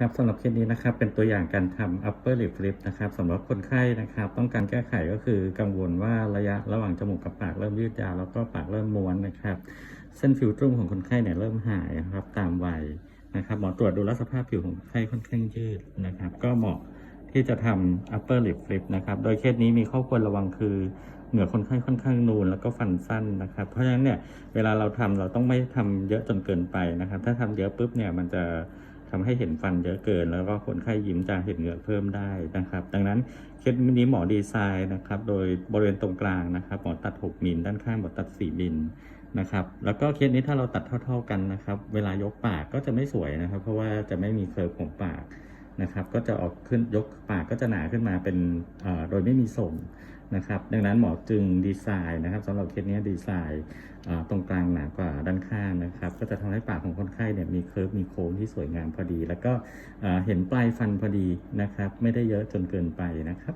ครับสำหรับเคสนี้นะครับเป็นตัวอย่างการทำ upper lip flip นะครับสำหรับคนไข้นะครับ ต้องการแก้ไขก็คือกังวลว่าระยะระหว่างจมูกกับปากเริ่มยืดยาวแล้วก็ปากเริ่มม้วนนะครับ เส้นผิวตรุ้มของคนไข้เนี่ยเริ่มหายครับตามวัยนะครับหมอตรวจดูแลสภาพผิวของคนไข้ค่อนข้างยืดนะครับ ก็เหมาะที่จะทำ upper lip flip นะครับโดยเคสนี้มีข้อควรระวังคือเหงือกคนไข้ค่อนข้างนูนแล้วก็ฟันสั้นนะครับ เพราะฉะนั้นเนี่ยเวลาเราทำเราต้องไม่ทำเยอะจนเกินไปนะครับ ถ้าทำเยอะปุ๊บเนี่ยมันจะ ทำให้เห็นฟันเยอะเกิน แล้วก็คนไข้ยิ้มจางเห็นเหงือกเพิ่มได้นะครับ ดังนั้นเคสนี้หมอดีไซน์นะครับ โดยบริเวณตรงกลางนะครับหมอตัด 6มิลด้านข้างหมอตัด 4มิลนะครับ แล้วก็เคสนี้ถ้าเราตัดเท่า ๆกันนะครับ เวลายกปากก็จะไม่สวยนะครับ เพราะว่าจะไม่มีเคอร์ฟของปาก นะครับ ก็จะออกขึ้นยกปากก็จะหนาขึ้นมาเป็นเอ่อโดยไม่มีส่งนะครับ ดังนั้นหมอจึงดีไซน์นะครับสำหรับเคสนี้ดีไซน์อ่าตรงกลางหนากว่าด้านข้างนะครับ ก็จะทำให้ปากของคนไข้เนี่ยมีเคิร์ฟมีโค้งที่สวยงามพอดี แล้วก็อ่าเห็นปลายฟันพอดีนะครับ ไม่ได้เยอะจนเกินไปนะครับ